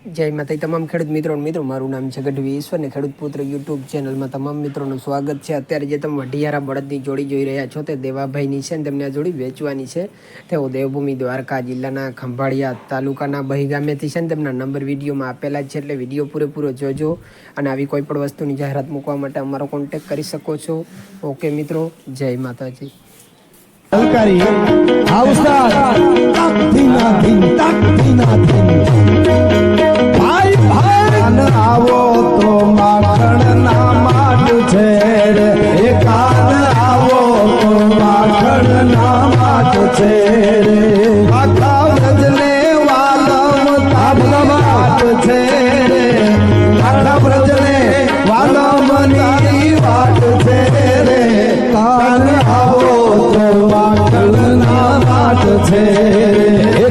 જય માતા તમામ ખેડૂત મિત્રો મિત્રો, મારું નામ છે ગઢવી ઈશ્વર ને ખેડૂત પુત્ર યુટ્યુબ ચેનલમાં તમામ મિત્રોનું સ્વાગત છે. અત્યારે જે તમે વઢિયારા બળદની જોડી જોઈ રહ્યા છો તે દેવાભાઈની છે અને તેમને આ જોડી વેચવાની છે. તેઓ દેવભૂમિ દ્વારકા જિલ્લાના ખંભાળિયા તાલુકાના બહીગામેથી છે ને તેમના નંબર વિડીયોમાં આપેલા જ છે એટલે વીડિયો પૂરેપૂરો જોજો અને આવી કોઈ પણ વસ્તુની જાહેરાત મૂકવા માટે અમારો કોન્ટેક કરી શકો છો. ઓકે મિત્રો, જય માતાજી. હલકારી હા ના તાક ધીન તાક ધીના ધીન ભાઈ છે રે આખા વ્રજને વાલમ તાપલમ વાત છે રે આખા વ્રજને વાલમની વાત છે રે કાન આવો તો વાટલ ના વાત છે રે